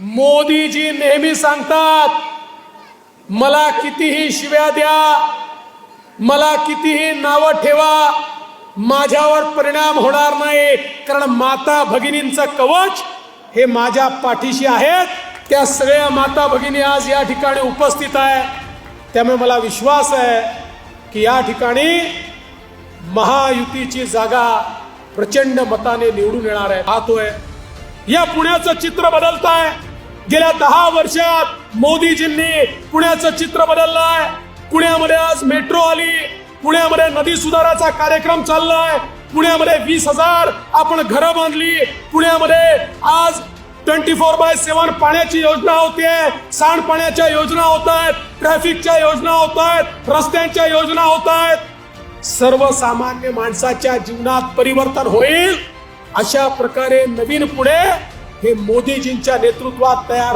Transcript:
मोदीजी नेहमी सांगतात मला कितीही शिव्या द्या मला कितीही नावं ठेवा माझ्यावर परिणाम होणार नाही. कारण माता भगिनींचं कवच हे माझ्या पाठीशी आहेत. त्या सगळ्या माता भगिनी आज या ठिकाणी उपस्थित आहे. त्यामुळे मला विश्वास आहे की या ठिकाणी महायुतीची जागा प्रचंड मताने निवडून येणार आहे. पाहतोय या पुण्याचं चित्र बदलत आहे गेल्या दहा वर्षात मोदीजींनी पुण्याचं चित्र बदललं आहे पुण्यामध्ये आज मेट्रो आली. पुण्यामध्ये नदी सुधाराचा कार्यक्रम चाललाय. पुण्यामध्ये वीस हजार आपण घरं बांधली. पुण्यामध्ये आज ट्वेंटी फोर बाय सेव्हन पाण्याची योजना होते. सांडपाण्याच्या योजना होत आहेत ट्रॅफिकच्या योजना होत आहेत रस्त्यांच्या योजना होत आहेत सर्वसामान्य माणसाच्या जीवनात परिवर्तन होईल. अशा प्रकारे नवीन पुढे हे मोदीजींच्या नेतृत्वात तयार